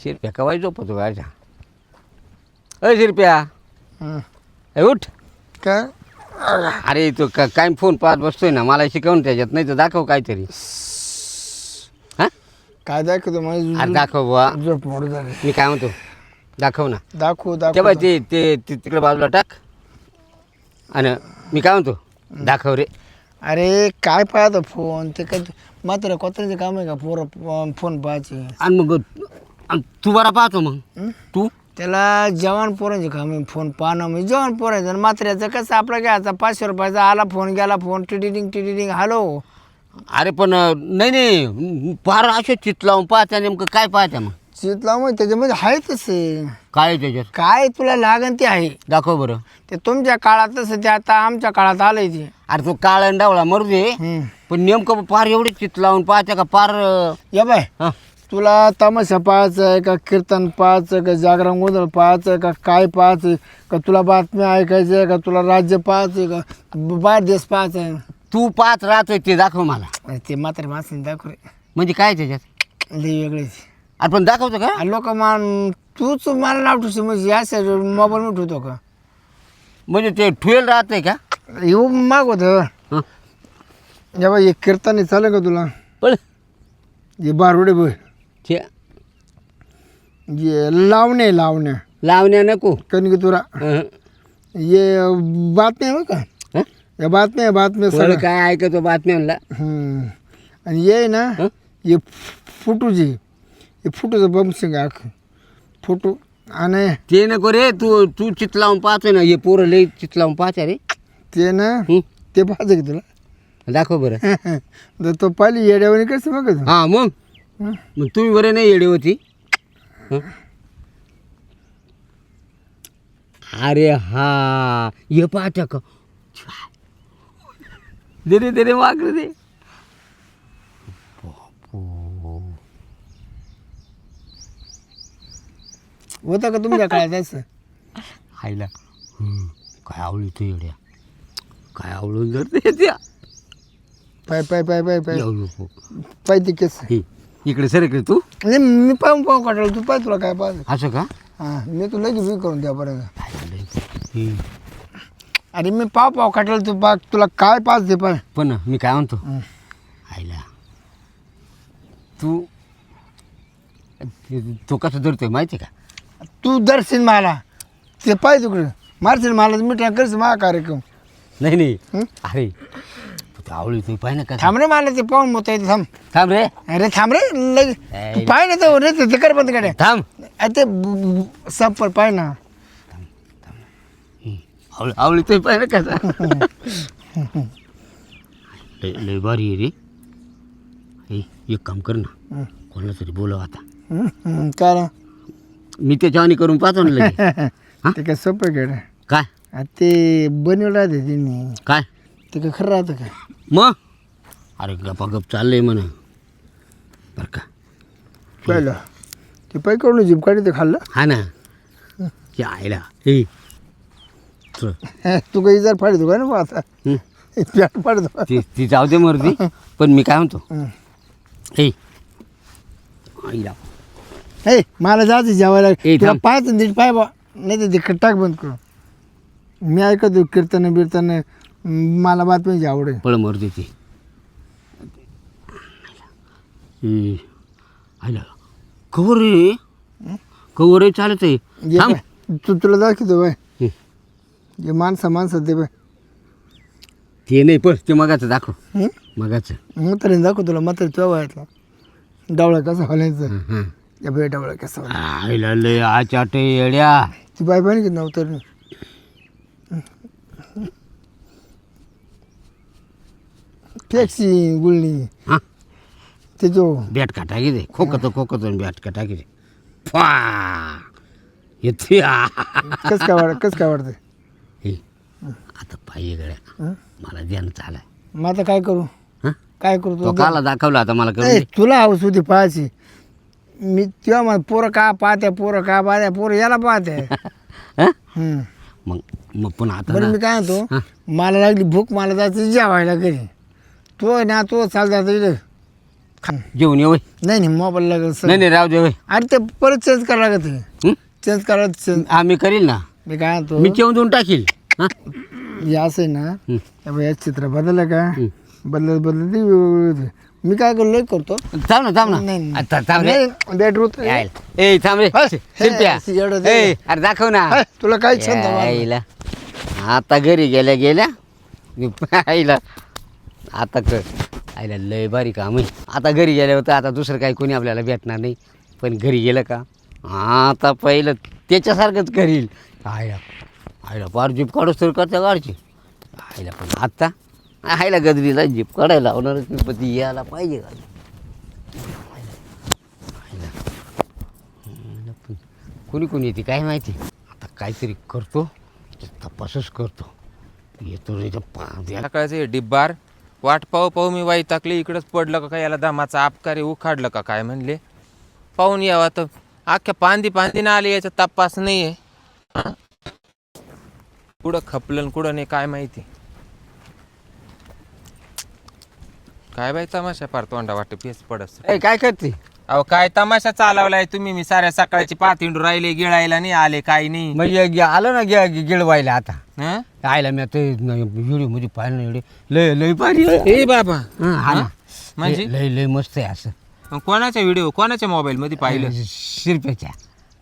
शिरप्या कवाय झोपतो गायच्या अय शिरप्या. हं. ए उठ. काय? अरे तो का काय फोन पाहत बसतोय ना? मला शिकवून त्याच्यात नाही तर दाखव काहीतरी. हा? काय दाखवतो अरे माझी दाखव बुवा. झोप मोड झाली. मी काय म्हणतो? दाखव ना. दाखवू ते दाखवू बाय ते ते ते तिकडे बाजूला टाक. आणि मी काय म्हणतो? दाखव रे. अरे काय पाहतो फोन? ते काय मात्र कोत्र्याचं काम आहे का? पोरं फोन पाहायचे. आणि मग तू बरा पाहतो मग? तू? त्याला जवान पोरांचे काम आहे फोन पाहणं म्हणजे जवान पोरायचं आणि मात्र्याचं कसं आपला घ्यायचा पाचशे रुपयाचा आला फोन गेला फोन टिडिंग टिडिंग हॅलो. अरे पण नाही नाही फार असे चित लावून पाहत्या नेमकं काय पाहत्या मग? चितला मग त्याच्यामध्ये आहे तसे. काय आहे त्याच्यात? काय तुला लागन ते आहे. दाखव बरं. ते तुमच्या काळात तसं ते आता आमच्या काळात आलंय ते. अरे तो काळ डावळा मरू दे. पण नेमकं फार एवढे चित लावून पाहत्या का? फार अं, या बाय. हं. तुला तमाशा पाहायचं आहे का? कीर्तन पाहायचं का? जागरण गोंधळ पाहायचं आहे का? काय पाहायचं आहे? का? तुला बातम्या ऐकायचं आहे का? तुला राज्य पाहायचं आहे का? ब- बाहेर देश पाहायचं आहे. तू पाहत राहतोय ते दाखव मला. अरे ते मात्र माणसाने दाखव रे म्हणजे काय त्याच्यात? लई वेगळेच अरे पण दाखवतो का? लोक मान तूच मला नाव ठेवतो म्हणजे या मोबाईल ठेवतो का? म्हणजे ते ठुएल राहतंय का? येऊ मागवत. हं. या बाई हे कीर्तन चालेल का तुला? पण हे बारोडे बघ. ये लावणे लावण्या लावण्या नको. कणकी तुरा. हं. ये बातम्या बघ का? हं? या बातम्या बातम्या कोण सगळ्या. काय ऐकतो बातम्यांना हम्म. आणि ये ना हं? हे फुटूची हे फुटूचं बमसिंग आख. फुटू आणि. ते नको रे तू तू चित लावून पाहतोय ना हे पोरं लई चित लावून पाहत्या रे. ते ना हं? ते पाहतं की तुला? दाखव बरं. तर तो पाली येड्यावर कसं बघ हा मग? हं? मग तुम्ही बरे नाही येडे होती? हं? अरे हा ये पाहत्या का? दे रे दे रे वाकडे दे. होतं का तुमच्या काळात असं? आईला हं, काय आवळी तू येड्या? काय आवळून जर त्या? पाय पाय पाय पाय पाय. पाय ते केस. हे, इकडे सर इकडे तू. मी पाहून पाहून काढलं तू पाय तुला काय पाहत असं का? हां मी तुला लगेच मी करून द्यापर्यंत हं. अरे मी पाव पाव काढलं तू पा तुला काय पाच ते पाय पण मी काय म्हणतो? हं. आईला तू तो कसं धरतोय माहिती आहे का? तू दर्शन मला ते पाय तिकडे. मारशील मला मी करशील माझा कार्यक्रम. नाही नाही. हं? अरे आवळी तुम्ही पाहिजे का? थांब रे मला ते पाहून मोठं येते थांब. थांब रे. अरे थांब रे लगे. तू पाय ना तो रे ते कर बंद काढे थांब. ते संपर पाय ना. आवळी आवळी तुम्ही पाहिजे कसा लय भारी आहे रे. हे एक काम कर ना. कोणाला तरी बोलव आता. काय ना मी त्याच्यावानी करून पाहतो ना? ते काय सोपं खेळ काय? ते बनवलं राहते त्यांनी. काय? ते काय खरं राहतं काय मग? अरे गपा गप चाललंय म्हणा. बरं का. पहिलं. ते पै कडून जिम काढी ते खाल्लं. हा ना. ते आईला. हे. चल. तू काही जर फाडतो का ना मग आता? हं. पॅट फाडतो ती ती जाऊ दे मर्दी. पण मी काय म्हणतो? हं. हे. आईला. हे मला जायचं जेवायला. ए, तुला थांब. पाहायचं नीट पाय बा नाही तर ते टाक बंद करू मी ऐकतो कीर्तन बिर्तन मला बातम्याची आवड आहे. पळ मर्दी ती. हे, आईला कवर रे? कवर रे चालत आहे. थांब. तू तुला दाखवतो बाय. हं. जे माणसं माणसं ते बाय. ते नाही पण ते मगाचं दाखव. हं? मगाचं. म्हातारीने दाखव तुला म्हातारी तुझ्या वयातला. डावळा कसा हलायचं? हं. या बाय डावळा कसा हलायचा. लय आचाटे येड्या. ती बाय पाहिजे की नव्हतं टॅक्सी गुळणी हा? ते जो बॅट का टाकी दे खोकत खोकत बॅट का टाकी दे फा! येते. कस काय वाढ कस काय वाटतंय हे, आता पाहिजे गड्या? मला ध्यान चालाय मग आता काय करू? हं? काय करू तो? तू काला दाखवला आता मला कळून ए, दे. तुला होती पाहायची. मी तेव्हा मग पोरं का पाहत्या पोरं का पाहत्या पोरं याला पाहते हं? मग मग पण आता बरं ना, मी काय म्हणतो. मला लागली भूक मला जायचं जेवायला घरी. तो आहे ना तो चाल जातो इकडे. जेवण ये होय नाही नाही मोबाईल लागेल सर नाही नाही राहू दे होय अरे ते परत चेंज करावं लागत हं? चेंज करावं चेंज हा मी करील ना. मी काय म्हणतो? मी जेवण देऊन टाकील. हा? हे असं आहे ना हं. हे बघ, हे चित्र बदललं का? हं. बदलत बदलत ते वेगवेगळं होतं. मी काय करलो करतो? थांब ना थांब ना. नाही आता थांब रे. नाही होत यायला. ए थांब रे. हं, शिरप्या हे, एवढं दे. ए अरे दाखव ना. तुला काय छंद वाटला? यायला. आता घरी गेल्या गेल्या. आईला. आता कर. आईला लय बारी काम आहे आता घरी गेल्यावर होतं आता दुसरं काही कोणी आपल्याला भेटणार नाही. पण घरी गेलं का? आता पहिलं त्याच्यासारखंच करील आईला आईला पार जीप काढूस तर करता काढची आईला पण आत्ता आईला गदरीला जीप काढायला लावणारच मी पण ती यायला पाहिजे का? पण कोणी कोणी येते काय माहिती? आता काहीतरी करतो तपासच करतो. येतो रे डिब्बार वाट पाहू पाहू मी वाई टाकली इकडंच पडलं का काय? याला दमाचा आपकारे उखाडलं का काय म्हणले? पाहून यावा तर अख्ख्या पांदी पांदीनं आले याचा तपास नाही आहे कुठं खपलं कुठं नाही काय माहिती? काय बाई तमाशा पार तोंडा वाटत पेच पडस काय करते? अहो काय तमाशा चालवलाय तुम्ही? मी साऱ्या सकाळची पातिंडू राहिले गिळायला नाही आले काही नाही. म्हणजे गे- आलं ना गे गे- गिळवायला आता. हं? आयला मी आता व्हिडिओमध्ये पाहिलं ना एवढे लय लय भारी आहे. ए बाबा. हं, हा ना. म्हणजे? लय लय- लय मस्त आहे असं. मग कोणाच्या व्हिडिओ कोणाच्या मोबाईल मध्ये पाहिलं? शिरप्याच्या.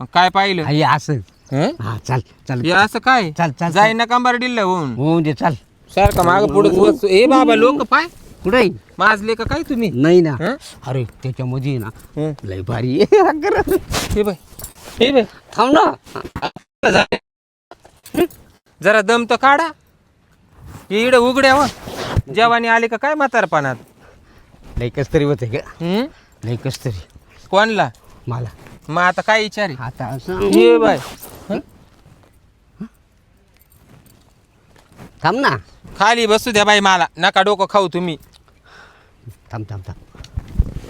मग काय पाहिलं? हे असं. हं? हा चाल चाल. हे असं काय? चाल चाल जाई ना कंबार डिल्ल होऊन. होऊन दे चाल. सारखं माग पुढे ए बाबा लोक पाय. कुठे माजले का काय तुम्ही? नाही ना. हं? अरे त्याच्यामध्ये ना हं. लय भारी आहे. हे बाय हे बाय थांब ना. जरा दम तर काढा. हे इड उघड्या व जेवानी आले का काय म्हातारपणात? लय कस तरी होते ग. हं? लय कस तरी कोणला? मला. मग आता काय विचारी? आता असं हे बाय. थांब ना. खाली बसू द्या बाई मला. नका डोकं खाऊ तुम्ही. थांब थांब थांब.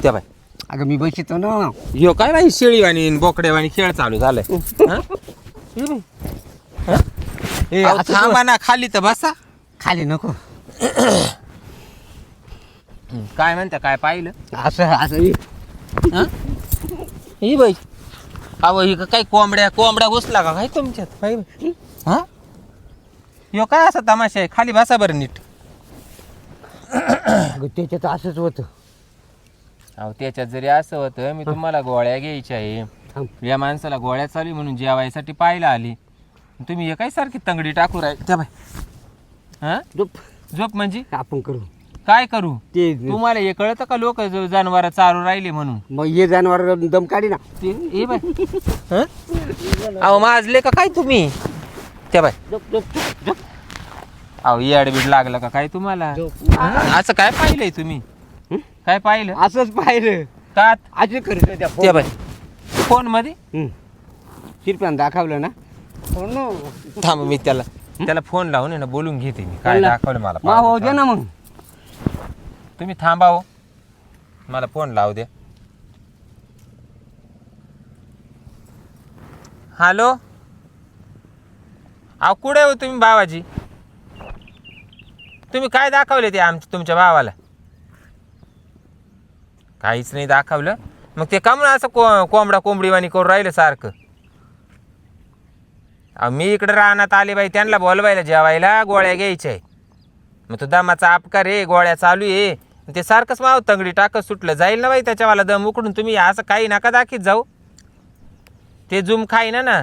त्या बाय अगं मी बसतो ना. ह्यो काय बाई शेळीवाणी न बोकड्यावाणी खेळ चालू झालाय? हं? हे? बाई. ए, अहो, असं थांबा ना खाली तर बसा. खाली नको. काय म्हणता काय पाहिलं? असं असं ये. ही? बाई. अहो ही का काही कोंबड्या कोंबड्या घुसला का काय तुमच्यात? बाई. हा? ह्यो काय असा तमाशा आहे? खाली बसा बरं नीट. अगं त्याच्यात असंच होतं. अहो त्याच्यात जरी असं होतं मी तुम्हाला गोळ्या घ्यायच्या आहे. या माणसाला गोळ्या चालू आहे म्हणून जेवायसाठी पाहायला आली. तुम्ही हे काय सारखी तंगडी टाकू राहील? त्या बाई. हा? झोप. झोप म्हणजे? आपण करू. काय करू? ते तुम्हाला हे कळतं का लोक जनावर चालू राहिले म्हणून? मग ये जनावर दम काढी ना. ते हे बाय हं? अहो माजले का काय तुम्ही? त्या बाय झोप झोप झोप. अहो येडबीड लागलं का? काय तुम्हाला? हं? असं काय पाहिलंय तुम्ही? हं? काय पाहिलं? असंच पाहिलं. का? अजून करत त्या फोन. मध्ये शिरप्यान दाखवलं ना? हो ना थांब मी त्याला त्याला फोन लावून आहे ना बोलून घेते मी. काय. दाखवलं मला मा हो दे पाहू ना दे. मग. तुम्ही थांबा हो. मला फोन लावू द्या. हॅलो? अहो कुठे हो तुम्ही भावाजी तुम्ही काय दाखवले ते आमच्या तुमच्या भावाला? काहीच नाही दाखवलं. मग ते का म्हणून असं को कोंबडा कोंबडीवाणी करून राहिलं सारखं. अहो मी इकडे राहण्यात आले बाई त्यांना बोलवायला जेवायला गोळ्या घ्यायच्या आहे मग तो दमाचा आपकार आहे गोळ्या चालू आहे. ते सारखंच माव तंगडी टाकत सुटलं. जाईल ना बाई त्याच्यावाला दम उकडून तुम्ही असं काही नका दाखीत जाऊ. ते जुम खाईना ना.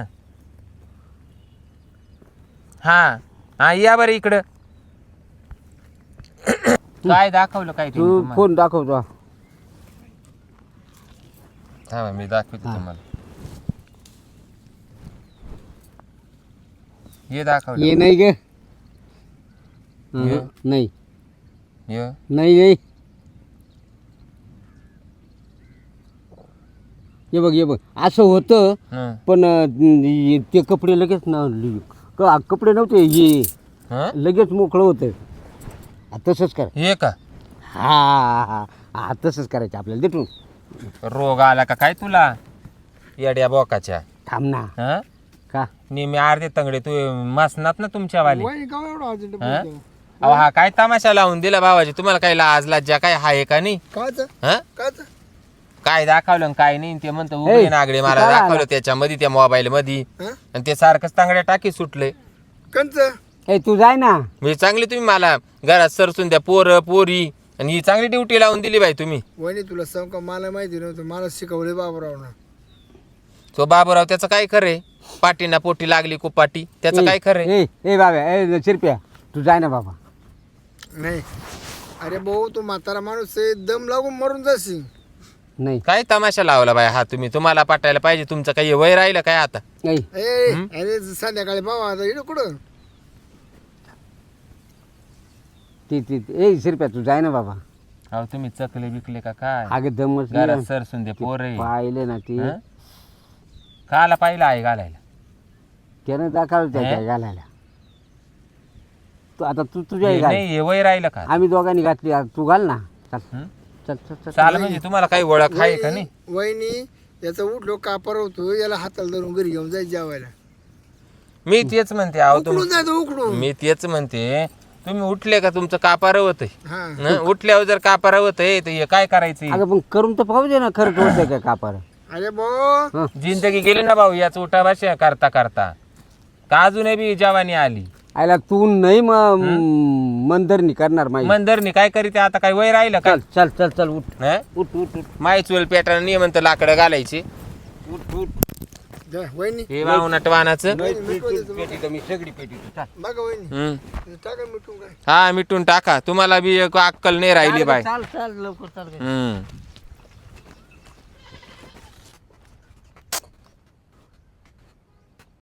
हां हां या बरं इकडं. काय दाखवलं काय तू? फोन दाखवतो थांबा मी दाखवतो तुम्हाला. ये दाखवलं. ये नाही ग. ये? नाही. ये? नाही नाही ये बघ ये बघ. असं होतं हं. पण अं, ते कपडे लगेच ना क- कपडे नव्हते हे हं? लगेच मोकळं होतं. हा, तसंच कर. ये का? हा हा हा तसंच करायचं आपल्याला. देतो रोग आला का काय तुला? येड्या बोकाच्या. थांब ना. हं? का? नेहमी अर्धे तंगडे तू मसनात ना तुमच्या वाले वही का एवढं अर्जंट हं? बोलतो? अहो हा काय तमाशा लावून दिला भावाजी? तुम्हाला काही लाज लाज्जा काय हाय का नाही? काच हा? काच काय दाखवलं आणि काय नाही? ते म्हणतं उघडे नागडे मला काय? दाखवलं त्याच्यामध्ये त्या मोबाईल मध्ये हा? आणि ते सारखंच तांगड्या टाकी सुटले. कंच ए तू जाय ना. म्हणजे चांगली तुम्ही मला घरात सरसून द्या पोरं पोरी आणि ही चांगली ड्युटी लावून दिली बाई तुम्ही. वहिनी तुला सांग का मला माहिती नव्हतं मला शिकवले बाबराव ना. तो बाबूराव त्याचं काय खरे पाटीना पोटी लागली कुपाटी त्याचं काय खरे ए ए बाबा ए चिरप्या तू जाय ना बाबा. नाही. अरे भाऊ तू म्हातारा माणूस आहे दम लागून मरून जाशील. नाही. काय तमाशा लावला बाय हा तुम्ही? तुम्हाला पाठायला पाहिजे तुमचं काही वय राहिलं काय आता? नाही. ए अरे संध्याकाळी बाबा आता इकडं कुठं? ती ती ए शिरप्या तू जाय ना बाबा. अहो तुम्ही चकले बिकले का काय? अगं दमच घरात नाही. सरसून दे पोर पाहिले ना ती. काला पाहिलं आहे घालायला. त्यानं दाखवलं त्या? काय घालायला. तू आता तू तुझ्या हे घाल. नाही हे वय राहिलं का? आम्ही दोघांनी घातली. तू घाल ना. चल. हं? चल चल चल. चाल म्हणजे तुम्हाला काही ओळख आहे का नाही? वहिनी याचा उठलो कापर होतो याला हाताला धरून घरी घेऊन जायचं जेवायला. मी तेच म्हणते अहो तुम उकडून जायचं उकडून. मी तेच म्हणते तुम्ही उठले का? तुमचं कापार होत हा. उठल्यावर जर कापार होत तर हे काय करायचं? अगं पण करून तर पाहू दे ना खरं होतंय का कापार. अरे भाऊ जिंदगी गेली ना भाऊ याच उठा भाषा करता करता. का अजूनही बी जवानी आली? आयला तू नाही मग मंदरनी करणार माहिती मंदरनी काय करीते आता काय वय राहिलं का? चल चल चल चल उठ. हं? उठ उठ उठ. माय चुल पेटानं नियमन तर लाकडं घालायचे. उठ उठ. वहिनी. हे वाहून वाहनाचं. वहिनी मिटवून देतो पेटी तर मी सगळी पेटी तू चाल बघा वहिनी. हं. टाका मिटून काय. हा मिटून टाका. तुम्हाला बी एक अक्कल नाही राहिली बाय चाल चाल लवकर चाल हम्म.